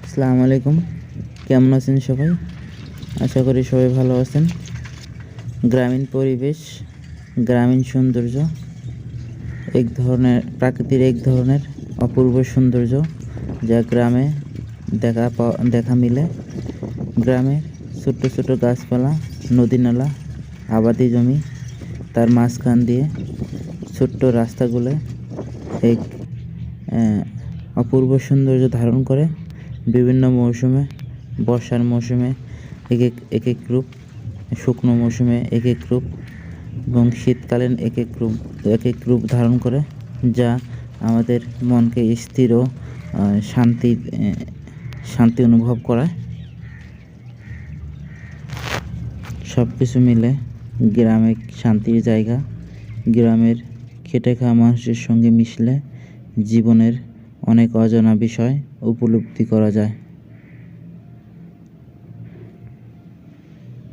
আসসালামু আলাইকুম। কেমন আছেন সবাই? আশা করি সবাই ভালো আছেন। গ্রামীণ পরিবেশ, গ্রামীণ সৌন্দর্য, এক ধরনের, প্রাকৃতির এক ধরনের অপূর্ব সৌন্দর্য যা গ্রামে দেখা পাওয়া দেখা মিলে। গ্রামে ছোট্ট ছোট গাছপালা, নদী নালা, আবাদি জমি, তার মাঝখান দিয়ে ছোট্ট রাস্তাগুলো এক অপূর্ব সৌন্দর্য ধারণ করে। বিভিন্ন মৌসুমে, বর্ষার মৌসুমে এক এক এক এক রূপ, শুকনো মৌসুমে এক এক রূপ এবং শীতকালীন এক এক রূপ, এক এক রূপ ধারণ করে, যা আমাদের মনকে স্থির ও শান্তি শান্তি অনুভব করায়। সব কিছু মিলে গ্রামে শান্তির জায়গা, গ্রামের খেটে খাওয়া মানুষের সঙ্গে মিশলে জীবনের অনেক অজানা বিষয় উপলব্ধি করা যায়।